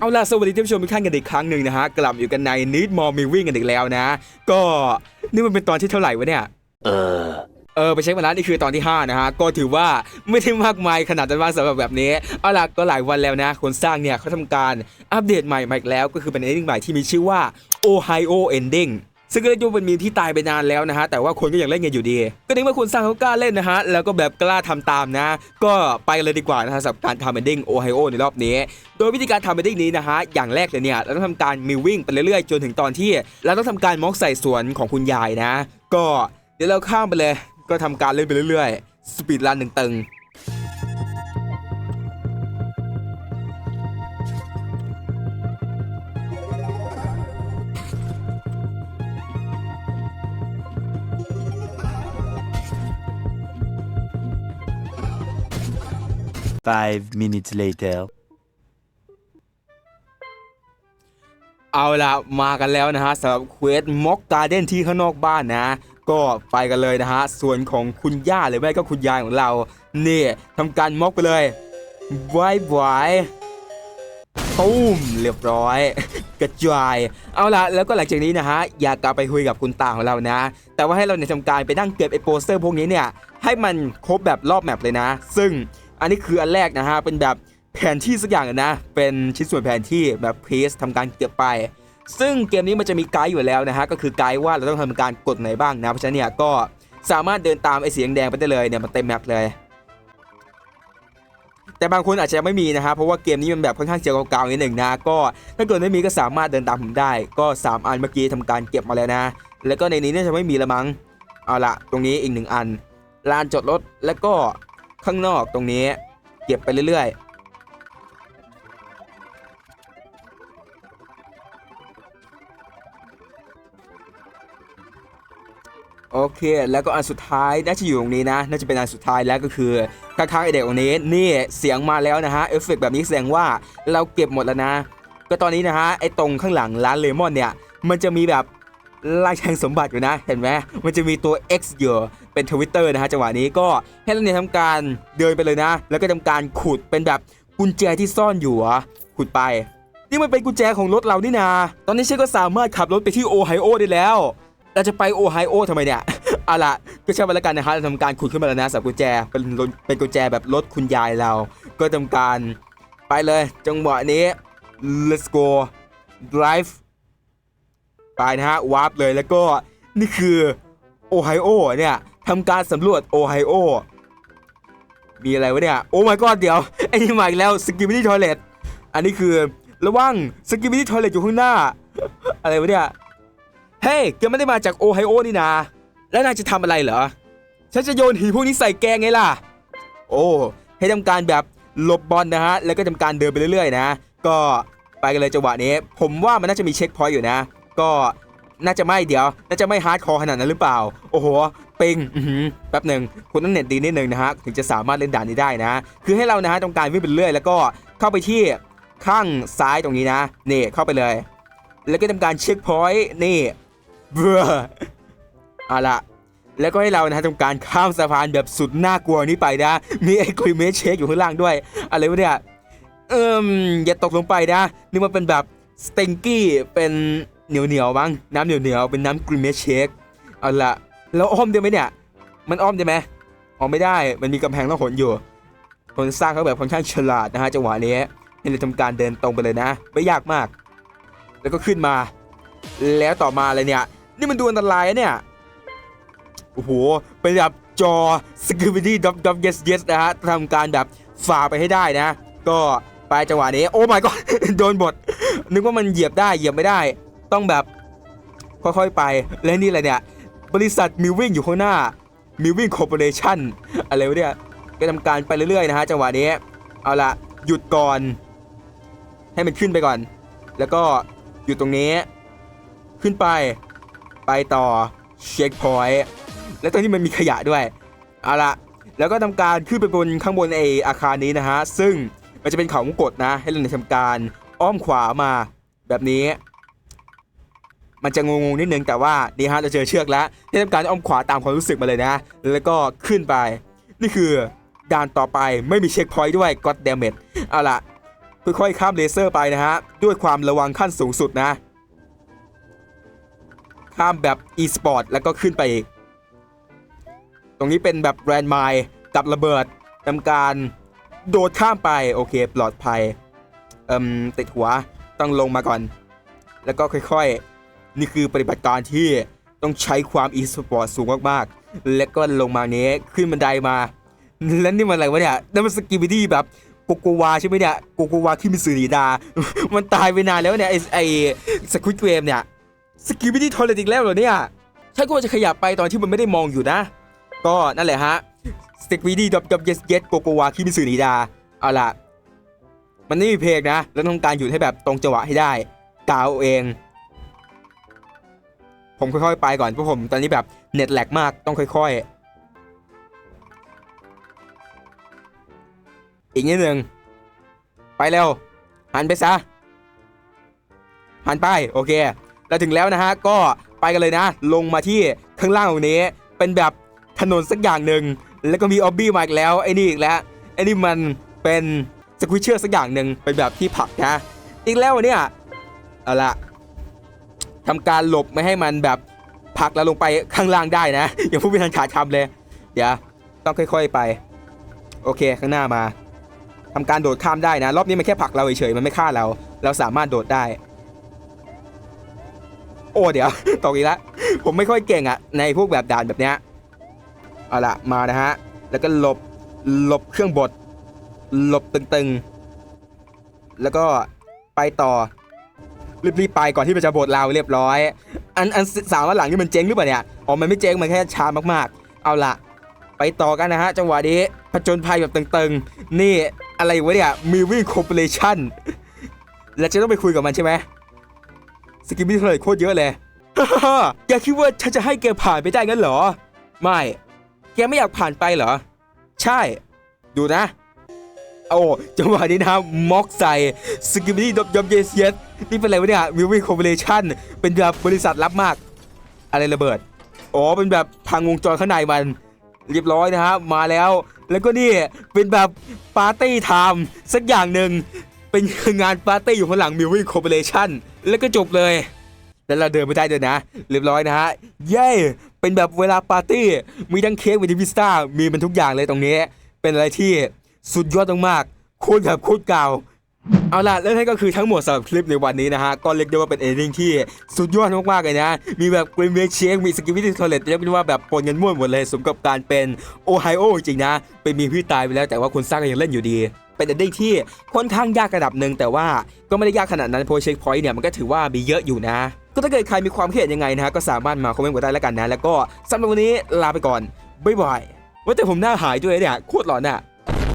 เอาล่ะสวัสดีท่านผู้ชมทุกท่านกันอีกครั้งหนึ่งนะฮะ กลับอยู่กันใน Need More Moving กันอีกแล้วนะ ก็นี่มันเป็นตอนที่เท่าไหร่วะเนี่ย เออ เออไปเช็คมาแล้วนี่คือตอนที่ 5 นะฮะ ก็ถือว่าไม่ได้มากมายขนาดนั้นมากสำหรับแบบนี้ เอาล่ะก็หลายวันแล้วนะ คนสร้างเนี่ยเขาทำการอัปเดตใหม่มาอีกแล้ว ก็คือเป็น ending ใหม่ที่มีชื่อว่า Ohio Ending ซึ่งก็เรียกว่าเป็นมีมที่ตายไปนานแล้วนะฮะแต่ว่าคนก็ยังเล่นกันอยู่ดี ก็นึกว่าคุณสร้างเขากล้าเล่นนะฮะแล้วก็แบบกล้าทำตามนะ ก็ไปเลยดีกว่านะฮะสำหรับการทำ ending Ohio ในรอบนี้ โดยวิธีการทำ ending นี้นะฮะอย่างแรกเลยเนี่ยเราต้องทำการมิวิ่งไปเรื่อยๆจนถึงตอนที่ เราต้องทำการม็อกใส่สวนของคุณยายนะ ก็เดี๋ยวเราข้ามไปเลย ก็ทำการเล่นไปเรื่อยๆสปีดรันหนึ่งตึง Five minutes later. เอาละมากันแล้วนะฮะสำหรับเควสม็อกการ์เด้นที่ข้างนอกบ้านนะ ก็ไปกันเลยนะฮะ ส่วนของคุณย่าหรือไม่ก็คุณยายของเรา นี่ทำการม็อกไปเลยไว้ไว้ตุ้มเรียบร้อย กระจาย เอาละแล้วก็หลังจากนี้นะฮะ อยากกลับไปคุยกับคุณตาของเรานะ แต่ว่าให้เราเนี่ยทำการไปนั่งเก็บไอ้โปสเตอร์พวกนี้เนี่ย ให้มันครบแบบรอบแมปเลยนะ ซึ่ง อันนี้คืออันแรกนะฮะ เป็นแบบแผนที่สักอย่างนะ เป็นชิ้นส่วนแผนที่แบบเพสทำการเก็บไป ซึ่งเกมนี้มันจะมีไกด์อยู่แล้วนะฮะ ก็คือไกด์ว่าเราต้องทำการกดไหนบ้างนะ เพราะฉะนั้นเนี่ยก็สามารถเดินตามไอ้เสียงแดงไปได้เลยเนี่ยมันเต็มแมปเลย แต่บางคนอาจจะไม่มีนะฮะ เพราะว่าเกมนี้มันแบบค่อนข้างจะเก่าๆนิดหนึ่งนะ ก็ถ้าเกิดไม่มีก็สามารถเดินตามผมได้ ก็ 3 อันเมื่อกี้ทำการเก็บมาแล้วนะ แล้วก็ในนี้น่าจะไม่มีละมั้ง เอาละตรงนี้อีกหนึ่งอันลานจอดรถแล้วก็ ข้างนอกตรงนี้ เก็บไปเรื่อยๆ โอเค แล้วก็อันสุดท้ายน่าจะอยู่ตรงนี้นะ น่าจะเป็นอันสุดท้ายแล้วก็คือข้างๆไอเด็กตรงนี้ นี่เสียงมาแล้วนะฮะ เอฟเฟกต์แบบนี้แสดงว่าเราเก็บหมดแล้วนะ ก็ตอนนี้นะฮะ ไอตรงข้างหลังร้านเลมอนเนี่ย มันจะมีแบบ ลายแทงสมบัติอยู่นะ เห็นไหมมันจะมีตัว X อยู่เป็นทวิตเตอร์นะฮะจังหวะนี้ก็ให้เราเนี่ยทำการเดินไปเลยนะ แล้วก็ทำการขุดเป็นแบบกุญแจที่ซ่อนอยู่อะขุดไป นี่มันเป็นกุญแจของรถเรานี่นา ตอนนี้ฉันก็สามารถขับรถไปที่โอไฮโอได้แล้วเราจะไปโอไฮโอทำไมเนี่ยเอาล่ะก็ใช่ไปแล้วกันนะฮะเราทำการขุดขึ้นมาแล้วนะสำหรับกุญแจเป็นรถเป็นกุญแจแบบรถคุณยายเรา ก็ทำการไปเลยจังหวะนี้ let's go drive ไปนะฮะวาร์ปเลยแล้วก็นี่คือโอไฮโอเนี่ยทำการสำรวจโอไฮโอมีอะไรวะเนี่ยโอ้ my god เดี๋ยวไอ้นี่มาอีกแล้วสกิม i ี y ทอยเลตอันนี้คือระวังสกิม i ี y ทอยเลตอยู่ข้างหน้า อะไรวะเนี่ยเฮ้ยแกไม่ได้มาจากโอไฮโอนี่นาแล้วนายจะทำอะไรเหรอฉันจะโยนหีพวกนี้ใส่แกไงล่ะ โอ้ให้ทำการแบบหลบบอลนะฮะแล้วก็ทำการเดินไปเรื่อยๆ นะ ก็ไปกันเลยจังหวะนี้ ผมว่ามันน่าจะมีเช็คพอยต์อยู่นะ ก็น่าจะไม่เดี๋ยว น่าจะไม่ฮาร์ดคอร์ขนาดนั้นหรือเปล่า โอ้โหปิงแป๊บหนึ่งคุณต้องเน็ตดีนิดนึงนะฮะ ถึงจะสามารถเล่นด่านนี้ได้นะ คือให้เรานะฮะต้องการวิ่งไปเรื่อย แล้วก็เข้าไปที่ข้างซ้ายตรงนี้นะ นี่เข้าไปเลย แล้วก็ทำการเช็คพอยต์นี่เบื่อเอาละแล้วก็ให้เรานะฮะทำการข้ามสะพานแบบสุดน่ากลัวนี้ไปนะ มีไอ้ครีเมชเชคอยู่ข้างล่างด้วย อะไรวะเนี่ยเอิมอย่าตกลงไปนะ นี่มันเป็นแบบสเต็งกี้เป็น เหนียวเหนียวๆมั้งน้ำเหนียวเหนียวๆเป็นน้ำครีเมชเชคเอาละแล้วอ้อมได้ไหมเนี่ย มันอ้อมได้ไหมอ้อมไม่ได้มันมีกำแพงแล้วหนอยู่คนสร้างเขาแบบค่อนข้างฉลาดนะฮะจังหวะนี้ให้เราทำการเดินตรงไปเลยนะ ไม่ยากมาก แล้วก็ขึ้นมา แล้วต่อมาเลยเนี่ย นี่มันดูอันตรายเนี่ยโอ้โหเป็นแบบจอ security dot dot yes yes นะฮะทำการแบบฝ่าไปให้ได้นะ ก็ไปจังหวะนี้ โอ้ my god โดนบทนึกว่ามันเหยียบได้เหยียบไม่ได้ ต้องแบบค่อยๆไป และนี่อะไรเนี่ย บริษัทมิววิ่งอยู่ข้างหน้ามิววิ่งคอร์ปอเรชั่นอะไรวะเนี่ยก็ทำการไปเรื่อยๆนะฮะจังหวะนี้ เอาละหยุดก่อน ให้มันขึ้นไปก่อน แล้วก็หยุดตรงนี้ ขึ้นไป ไปต่อเช็คพอยต์และตรงนี้มันมีขยะด้วย เอาละแล้วก็ทำการขึ้นไปบนข้างบนไออาคารนี้นะฮะ ซึ่งมันจะเป็นเขาวงกดนะ ให้เราทำการอ้อมขวามาแบบนี้ มันจะงงๆนิดนึงแต่ว่านี่ฮะเราเจอเชือกแล้วให้ทำการอ้อมขวาตามความรู้สึกมาเลยนะ แล้วก็ขึ้นไป นี่คือด่านต่อไปไม่มีเช็คพอยต์ด้วย god damn it เอาล่ะค่อยๆข้ามเลเซอร์ไปนะฮะ ด้วยความระวังขั้นสูงสุดนะ ข้ามแบบ e-sport แล้วก็ขึ้นไปอีก ตรงนี้เป็นแบบแรนด์ไมล์กับระเบิดทำการโดดข้ามไป โอเค ปลอดภัย เอ่มติดหัวต้องลงมาก่อน แล้วก็ค่อยๆ นี่คือปฏิบัติการที่ต้องใช้ความ e-sport สูงมากๆ แล้วก็ลงมาเนี้ยขึ้นบันไดมา แล้วนี่มันอะไรวะเนี่ยนั่นมันสกิบิดี้แบบโกโกวาใช่ไหมเนี่ยโกโกวาที่มีสื่อนีดา มันตายไปนานแล้วเนี่ยไอไอสควิตเกมเนี่ยสกิบิดี้ทอร์เรตอีกแล้วเหรอเนี่ยฉันก็จะขยับไปตอนที่มันไม่ได้มองอยู่นะ ก็นั่นแหละฮะสกิบิดี้ดับดับเยสเยสโกโกวาที่มีสื่อนีดาเอาล่ะ มันไม่มีเพลงนะ แล้วต้องการหยุดให้แบบตรงจังหวะให้ได้กาวเอง ผมค่อยๆไปก่อนเพราะผมตอนนี้แบบเน็ตแหลกมากต้องค่อย ๆ อีกนิดหนึ่งไปเร็วหันไปซะหันไปโอเค เราถึงแล้วนะฮะก็ไปกันเลยนะ ลงมาที่ข้างล่างตรงนี้ เป็นแบบถนนสักอย่างหนึ่งแล้วก็มีออบบี้มาอีกแล้วไอ้นี่อีกแล้วไอ้นี่มันเป็นสควิชเชอร์สักอย่างหนึ่งเป็นแบบที่ผักนะอีกแล้วเนี่ยเอาละ ทำการหลบไม่ให้มันแบบผลักเราลงไปข้างล่างได้นะ อย่าพูดไม่ทันขาดคำเลย เดี๋ยวต้องค่อย ๆไป โอเคข้างหน้ามาทำการโดดข้ามได้นะ รอบนี้มันแค่ผลักเราเฉยๆมันไม่ฆ่าเรา เราสามารถโดดได้ โอ้เดี๋ยวตกอีกแล้วผมไม่ค่อยเก่งอะในพวกแบบด่านแบบเนี้ยเอาละมานะฮะแล้วก็หลบหลบเครื่องบดหลบตึงๆ แล้วก็ไปต่อ รีบๆไปก่อนที่มันจะบดเราเรียบร้อย อันอันสามวันหลังนี่มันเจ๊งหรือเปล่าเนี่ยอ๋อมันไม่เจ๊งมันแค่ช้ามากๆ เอาละไปต่อกันนะฮะจังหวะนี้ผจญภัยแบบตึงๆ นี่อะไรวะเนี่ยมีวิ่งคอร์ปอเรชั่นแล้วจะต้องไปคุยกับมันใช่ไหมสกิมมี่เท่าไหร่โคตรเยอะเลยแกคิดว่าฉันจะให้แกผ่านไปได้งั้นเหรอ ไม่ แกไม่อยากผ่านไปเหรอ ใช่ ดูนะ โอ้จังหวะนี้นะม็อกใส่สกิมมี่ดบยอมเยสเยสนี่เป็นอะไรวะเนี่ยวิววิ่งคอร์ปอเรชั่นเป็นแบบบริษัทลับมาก อะไรระเบิดอ๋อเป็นแบบพังวงจรข้างในมัน เรียบร้อยนะฮะมาแล้ว แล้วก็นี่เป็นแบบปาร์ตี้ไทม์สักอย่างหนึ่งเป็นงานปาร์ตี้อยู่ข้างหลังมิววิ่งคอร์ปอเรชั่นแล้วก็จบเลยแล้วเราเดินไปได้ด้วยนะ เรียบร้อยนะฮะ เย้ เป็นแบบเวลาปาร์ตี้ มีทั้งเค้กมีทั้งพิซซ่า มีมันทุกอย่างเลยตรงนี้ เป็นอะไรที่ สุดยอดมากๆโคตรแบบโคตรเก่าเอาล่ะและนั่นก็คือทั้งหมดสำหรับคลิปในวันนี้นะฮะ ก็เรียกได้ว่าเป็นเอดิ้งที่สุดยอดมากๆเลยนะ มีแบบกรีนเวกเชคมีสกิปปี้ทอเรตเรียกได้ว่าแบบปนกันมั่วหมดเลยสมกับการเป็นโอไฮโอจริงนะ เป็นมีพี่ตายไปแล้วแต่ว่าคนสร้างก็ยังเล่นอยู่ดี เป็นเอดิ้งที่ค่อนข้างยากระดับหนึ่งแต่ว่าก็ไม่ได้ยากขนาดนั้นเพราะเช็คพอยต์เนี่ยมันก็ถือว่ามีเยอะอยู่นะ ก็ถ้าเกิดใครมีความคิดเห็นยังไงนะฮะก็สามารถมาคอมเมนต์กันได้แล้วกันนะ แล้วก็สำหรับวันนี้ลาไปก่อนบ๊ายบายว่าแต่ผมหน้าหายด้วยเนี่ยโคตรหลอนอะ